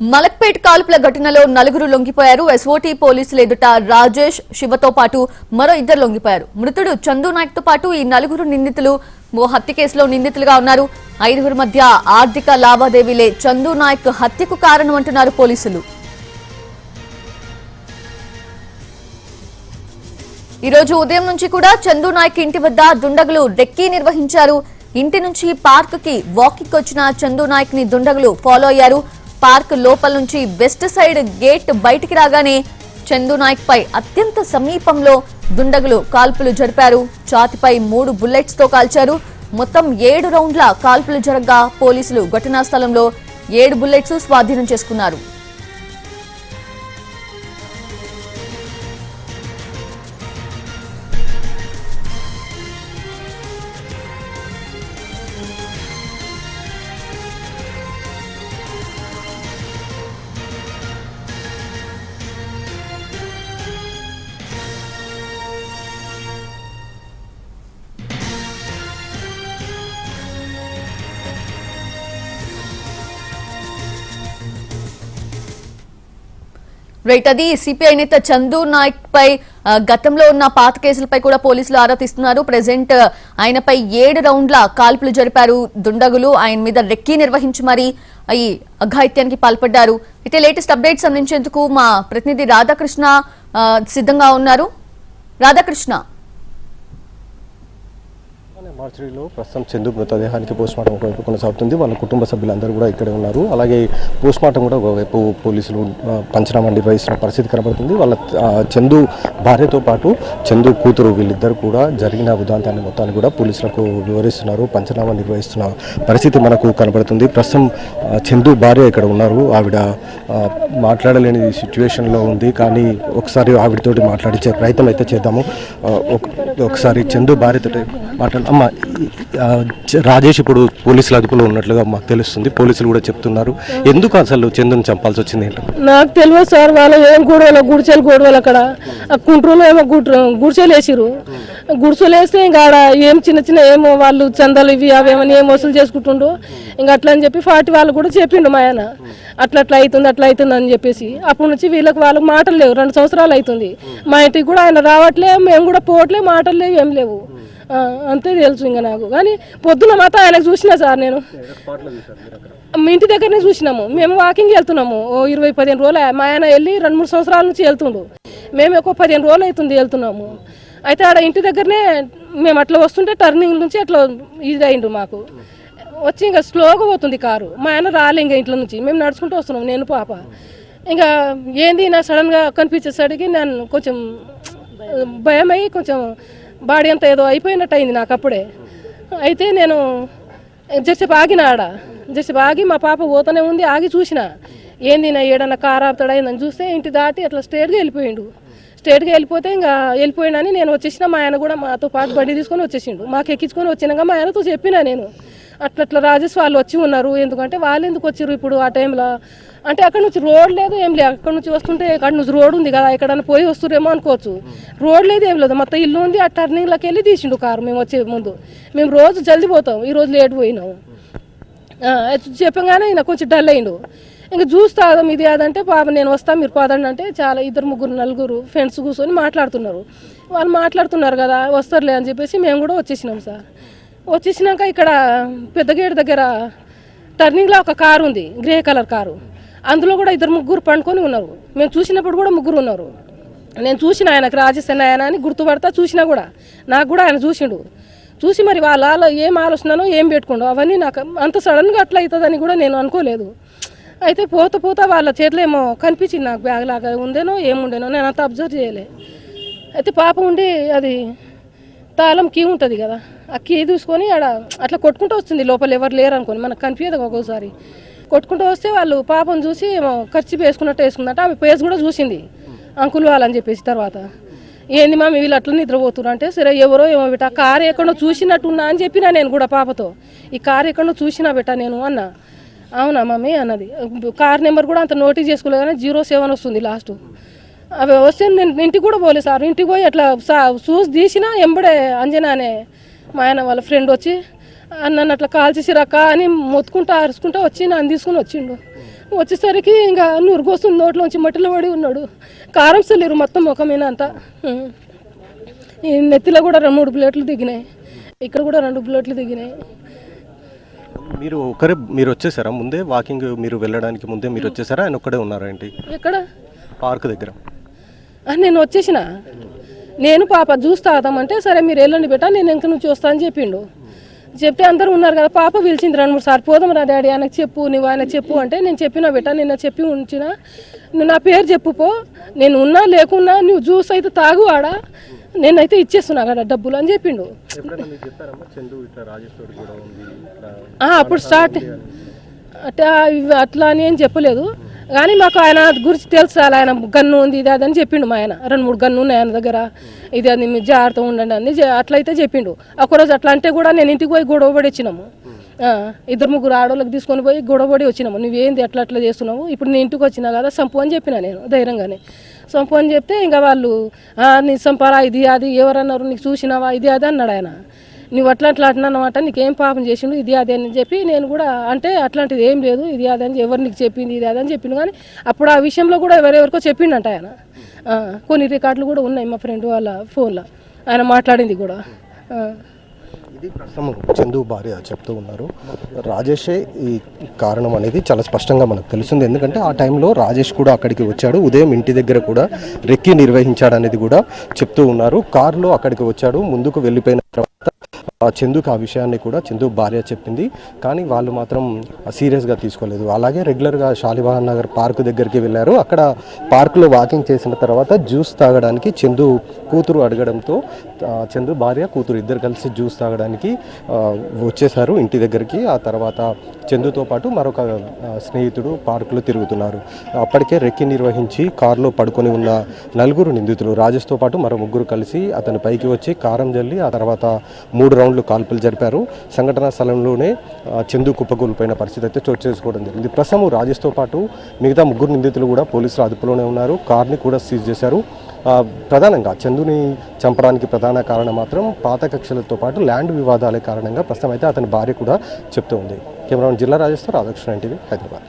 మలక్పేట్ కాల్పుల ఘటనలో నలుగురు లొంగిపోయారు. ఎస్ఓటీ పోలీసులు ఎదుట రాజేష్ శివతో పాటు మరో ఇద్దరు లొంగిపోయారు. మృతుడు చందు నాయక్తో పాటు ఈ నలుగురు నిందితులు ఓ హత్య కేసులో నిందితులుగా ఉన్నారు. ఐదుగురు మధ్య ఆర్థిక లావాదేవీలే చందు నాయక్ హత్యకు కారణం అంటున్నారు పోలీసులు. ఈ రోజు ఉదయం నుంచి కూడా చందు నాయక్ ఇంటి వద్ద దుండగులు రెక్కీ నిర్వహించారు. ఇంటి నుంచి పార్క్కి వాకింగ్ వచ్చిన చందు నాయక్ని దుండగులు ఫాలో అయ్యారు. పార్క్ లోపల నుంచి వెస్ట్ సైడ్ గేట్ బయటికి రాగానే చందు నాయక్ పై అత్యంత సమీపంలో దుండగులు కాల్పులు జరిపారు. ఛాతిపై మూడు బుల్లెట్స్తో కాల్చారు. మొత్తం ఏడు రౌండ్ల కాల్పులు జరగ్గా పోలీసులు ఘటనా స్థలంలో ఏడు బుల్లెట్స్ స్వాధీనం చేసుకున్నారు. రైట్ అది సిపిఐ నేత చందు నాయక్ పై గతంలో ఉన్న పాత కేసులపై కూడా పోలీసులు ఆరా తీస్తున్నారు. ప్రెసెంట్ ఆయనపై ఏడు రౌండ్ల కాల్పులు జరిపారు దుండగులు. ఆయన మీద రెక్కీ నిర్వహించి మరి ఈ అఘాయిత్యానికి పాల్పడ్డారు. అయితే లేటెస్ట్ అప్డేట్స్ అందించేందుకు మా ప్రతినిధి రాధాకృష్ణ సిద్ధంగా ఉన్నారు. రాధాకృష్ణ. మార్చిలో ప్రస్తుతం చందు మృతదేహానికి పోస్ట్మార్టం ఒకవైపు కొనసాగుతుంది. వాళ్ళ కుటుంబ సభ్యులందరూ కూడా ఇక్కడే ఉన్నారు. అలాగే పోస్ట్మార్టం కూడా ఒకవైపు పోలీసులు పంచనామా నిర్వహిస్తున్న పరిస్థితి కనబడుతుంది. వాళ్ళ చందు భార్యతో పాటు చందు కూతురు వీళ్ళిద్దరు కూడా జరిగిన ఉదాంతాన్ని మొత్తాన్ని కూడా పోలీసులకు వివరిస్తున్నారు. పంచనామా నిర్వహిస్తున్న పరిస్థితి మనకు కనబడుతుంది. ప్రస్తుతం చందు భార్య ఇక్కడ ఉన్నారు. ఆవిడ మాట్లాడలేని సిచ్యువేషన్లో ఉంది. కానీ ఒకసారి ఆవిడతోటి మాట్లాడించే ప్రయత్నం అయితే చేద్దాము. ఒక- ఒకసారి చందు భార్యతో మాట్లాడదాం. రాజేష్ ఇప్పుడు పోలీసుల అదుపులో ఉన్నట్లుగా మాకు తెలుస్తుంది. పోలీసులు కూడా చెప్తున్నారు. ఎందుకు అసలు చందుని చంపాల్సి వచ్చింది ఏంటో నాకు తెలియదు సార్ వాళ్ళు ఏం గొడవలు గుడిచెలు గొడవలు అక్కడ. ఆ ఏమో గుడ్ గుడిచెలు వేసిరు గుడిసెలు వేస్తే ఇంకా ఆడ ఏం చిన్న చిన్న ఏమో వాళ్ళు చందాలు ఇవి అవేమని ఏం వసూలు చేసుకుంటుండో ఇంకా అట్లా అని చెప్పి ఫార్టీ వాళ్ళు కూడా చెప్పిండు మా ఆయన. అట్లా అట్లా అవుతుంది అట్లా అవుతుంది అని చెప్పేసి. అప్పటి నుంచి వీళ్ళకి వాళ్ళకి మాటలు లేవు. రెండు సంవత్సరాలు అవుతుంది మా ఇంటికి కూడా ఆయన రావట్లే మేము కూడా పోవట్లే మాటలు లేవు ఏం లేవు. అంతే తెలుసు ఇంకా నాకు. కానీ పొద్దున మాత్రం ఆయనకు చూసినా సార్ నేను. మీ ఇంటి దగ్గరనే చూసినాము. మేము వాకింగ్ వెళ్తున్నాము. ఓ ఇరవై పదిహేను రోజులు మా ఆయన వెళ్ళి రెండు మూడు సంవత్సరాల నుంచి వెళ్తుండు. మేము ఒక పదిహేను రోజులు అవుతుంది వెళ్తున్నాము. అయితే ఆడ ఇంటి దగ్గరనే మేము అట్లా వస్తుంటే టర్నింగ్ నుంచి అట్లా ఇది అయిండు మాకు. వచ్చి ఇంకా స్లోగా పోతుంది కారు. మా ఆయన రాలే ఇంకా ఇంట్లో నుంచి. మేము నడుచుకుంటూ వస్తున్నాం నేను పాప. ఇంకా ఏంది నా సడన్గా కనిపించేసరికి నేను కొంచెం భయమై కొంచెం బాడీ అంతా ఏదో అయిపోయినట్టు అయింది నాకు అప్పుడే. అయితే నేను జర్సేపు ఆగిన ఆడ. జర్సేపు ఆగి మా పాప పోతూనే ఉంది ఆగి చూసిన. ఏంది నా ఏడన్నా కారు ఆపుతాడా ఏందని చూస్తే ఇంటి దాటి అట్లా స్ట్రేట్గా వెళ్ళిపోయిండు. స్ట్రేట్గా వెళ్ళిపోతే ఇంకా వెళ్ళిపోయినని నేను వచ్చేసిన మా ఆయన కూడా మాతో పాటు బండి తీసుకొని వచ్చేసిండు. మాకు ఎక్కించుకొని వచ్చినాక మా ఆయనతో చెప్పిన నేను. అట్లా అట్లా రాజేష్ వాళ్ళు వచ్చి ఉన్నారు ఎందుకంటే వాళ్ళు ఎందుకు వచ్చారు ఇప్పుడు ఆ టైంలో? అంటే అక్కడ నుంచి రోడ్ లేదు ఏం లేదు. అక్కడ నుంచి వస్తుంటే అక్కడ నుంచి రోడ్ ఉంది కదా ఎక్కడన్నా పోయి వస్తురేమో అనుకోవచ్చు. రోడ్ లేదు ఏం లేదు. మొత్తం ఇల్లు ఉంది ఆ టర్నింగ్లోకి వెళ్ళి తీసిండు కారు. మేము వచ్చే ముందు. మేము రోజు జల్దీ పోతాం. ఈ రోజు లేట్ పోయినాము చెప్పగానే ఈయన కొంచెం డల్ అయిండు. ఇంకా చూస్తా ఇది అదంటే పాప నేను వస్తా మీరు పదండి అంటే చాలా ఇద్దరు ముగ్గురు నలుగురు ఫ్రెండ్స్ కూర్చొని మాట్లాడుతున్నారు. వాళ్ళు మాట్లాడుతున్నారు కదా వస్తారులే అని చెప్పేసి మేము కూడా వచ్చేసినాం సార్. వచ్చేసినాక ఇక్కడ పెద్ద గేట్ దగ్గర టర్నింగ్లో ఒక కారు ఉంది గ్రే కలర్ కారు. అందులో కూడా ఇద్దరు ముగ్గురు పండుకొని ఉన్నారు. మేము చూసినప్పుడు కూడా ముగ్గురు ఉన్నారు. నేను చూసిన ఆయనకు రాజస్థాన్ ఆయన అని గుర్తుపడతా చూసినా కూడా. నాకు కూడా ఆయన చూసిండు. చూసి మరి వాళ్ళ ఏం ఆలోచననో ఏం పెట్టుకుండో అవన్నీ నాకు అంత సడన్గా అట్లా అవుతుందని కూడా నేను అనుకోలేదు. అయితే పోత పోత వాళ్ళ చేతిలో ఏమో కనిపించింది నాకు బ్యాగ్ లాగా ఉందేనో ఏముండేనో నేను అంత అబ్జర్వ్ చేయలే. అయితే పాప ఉండి అది తాళం కీ ఉంటుంది కదా ఆ కీ తీసుకొని ఆడ అట్లా కొట్టుకుంటూ వస్తుంది లోపల ఎవరు లేరు అనుకోని మనకు కనిపించదు ఒక్కోసారి. కొట్టుకుంటూ వస్తే వాళ్ళు పాపం చూసి ఏమో ఖర్చు వేసుకున్నట్టు వేసుకుందంట. ఆమె పేస్ కూడా చూసింది. అంకుల్ వాళ్ళని చెప్పేసి తర్వాత. ఏంది మా వీళ్ళు అట్లా నిద్రపోతున్నారు అంటే సరే ఎవరో ఏమో బిట్ట కారు ఎక్కడో చూసినట్టున్నా అని చెప్పినా నేను కూడా పాపతో. ఈ కారు ఎక్కడో చూసినా బిట్ట నేను అన్నా. అవునా మమ్మీ అన్నది. కార్ నెంబర్ కూడా అంత నోటీస్ చేసుకోలేదు కానీ జీరో సెవెన్ వస్తుంది లాస్ట్. అవి వస్తే నేను ఇంటికి కూడా పోలేదు సార్. ఇంటికి పోయి అట్లా సా చూసి తీసినా ఎంబడే అంజనా అనే మా ఆయన వాళ్ళ ఫ్రెండ్ వచ్చి నన్ను అట్లా కాల్ చేసిరక్క అని మొత్తుకుంటా అరుచుకుంటా వచ్చి నన్ను తీసుకుని వచ్చిండు. వచ్చేసరికి ఇంకా నూరుకు వస్తుంది నోట్లోంచి మట్టిలో పడి ఉన్నాడు. కారం చల్లిరు మొత్తం ముఖం మీద అంతా. నెత్తిలో కూడా రెండు మూడు ప్లేట్లు దిగినాయి. ఇక్కడ కూడా రెండు ప్లేట్లు దిగినాయి. మీరు ఒకరే మీరు వచ్చేసారా? ముందే వాకింగ్ మీరు వెళ్ళడానికి ముందే మీరు వచ్చేసారా? ఆయన ఒక్కడే ఉన్నారా ఏంటి? ఎక్కడ? పార్క్ దగ్గర. నేను వచ్చేసిన. నేను పాప జ్యూస్ తాగుతామంటే సరే మీరు వెళ్ళండి బేటా నేను ఇంక నుంచి వస్తా అని చెప్పిండు. చెప్తే అందరూ ఉన్నారు కదా పాప పిలిచింది రెండు మూడు సార్లు. పోదాం రా డాడీ ఆయనకు చెప్పు నువ్వు ఆయన చెప్పు అంటే నేను చెప్పిన బేటా నిన్న చెప్పి ఉంచిన. నువ్వు నా పేరు చెప్పు పో. నేను ఉన్నా లేకున్నా నువ్వు జ్యూస్ అయితే తాగు ఆడ. నేనైతే ఇచ్చేస్తున్నా కదా డబ్బులు అని చెప్పిండు. అప్పుడు స్టార్ట్ అట్లా ఇవి అట్లా అని ఏం చెప్పలేదు. కానీ మాకు ఆయన గురించి తెలుసు ఆయన గన్ను ఉంది ఇది అదని చెప్పిండు మా ఆయన. రెండు మూడు గన్ను ఉన్నాయి ఆయన దగ్గర. ఇది అది మీరు జాగ్రత్త ఉండండి అని అట్లయితే చెప్పిండు. ఒకరోజు అట్లా అంటే కూడా నేను ఇంటికి పోయి గొడవ పడి వచ్చినాము. ఇద్దరు ముగ్గురు ఆడోళ్ళకి తీసుకొని పోయి గొడవ పడి వచ్చినాము. నువ్వేంది అట్లా అట్లా చేస్తున్నావు? ఇప్పుడు నేను ఇంటికి వచ్చినా కదా సంపు అని చెప్పిన నేను ధైర్యంగానే. సంపు అని చెప్తే ఇంకా వాళ్ళు నీ సంపారా ఇది అది ఎవరన్నారు? నీకు చూసినావా? ఇది అది అన్నాడు ఆయన. నువ్వు అట్లా అట్లా అంటున్నానమాట నీకేం పాపం చేసిండు ఇది అదే అని చెప్పి నేను కూడా అంటే అట్లాంటిది ఏం లేదు ఇది అదే అని ఎవరు నీకు చెప్పింది ఇది అదే అని చెప్పిండు. కానీ అప్పుడు ఆ విషయంలో కూడా ఎవరెవరికో చెప్పిండంట ఆయన. కొన్ని రికార్డులు కూడా ఉన్నాయి మా ఫ్రెండ్ వాళ్ళ ఫోన్లో. ఆయన మాట్లాడింది కూడా. ఇది ప్రస్తుతం చందు భార్య చెప్తూ ఉన్నారు. రాజేషే ఈ కారణం అనేది చాలా స్పష్టంగా మనకు తెలుస్తుంది. ఎందుకంటే ఆ టైంలో రాజేష్ కూడా అక్కడికి వచ్చాడు. ఉదయం ఇంటి దగ్గర కూడా రెక్కి నిర్వహించాడు అనేది కూడా చెప్తూ ఉన్నారు. కారులో అక్కడికి వచ్చాడు. ముందుకు వెళ్ళిపోయిన తర్వాత చందుకు ఆ విషయాన్ని కూడా చందు భార్య చెప్పింది. కానీ వాళ్ళు మాత్రం సీరియస్గా తీసుకోలేదు. అలాగే రెగ్యులర్గా షాలివాహన్ నగర్ పార్క్ దగ్గరికి వెళ్ళారు. అక్కడ పార్కులో వాకింగ్ చేసిన తర్వాత జ్యూస్ తాగడానికి చందు కూతురు అడగడంతో చందు భార్య కూతురు ఇద్దరు కలిసి జ్యూస్ తాగడానికి వచ్చేసారు ఇంటి దగ్గరికి. ఆ తర్వాత చందుతో పాటు మరొక స్నేహితుడు పార్కులో తిరుగుతున్నారు. అప్పటికే రెక్కి నిర్వహించి కారులో పడుకొని ఉన్న నలుగురు నిందితులు రాజేష్తో పాటు మరో ముగ్గురు కలిసి అతని పైకి వచ్చి కారం జల్లి ఆ తర్వాత మూడు రౌండ్లు కాల్పులు జరిపారు. సంఘటనా స్థలంలోనే చందు కుప్పకూలిపోయిన పరిస్థితి అయితే చోటు చేసుకోవడం జరిగింది. ప్రస్తుతం రాజేష్తో పాటు మిగతా ముగ్గురు నిందితులు కూడా పోలీసులు అదుపులోనే ఉన్నారు. కార్ని కూడా సీజ్ చేశారు. ప్రధానంగా చందుని చంపడానికి ప్రధాన కారణం మాత్రం పాత కక్షలతో పాటు ల్యాండ్ వివాదాలే కారణంగా ప్రస్తుతం అయితే అతని భార్య కూడా చెప్తూ ఉంది. కెమెరామెన్ జిల్లా రాజేశ్వర రాధాకృష్ణ ఎన్టీవీ హైదరాబాద్.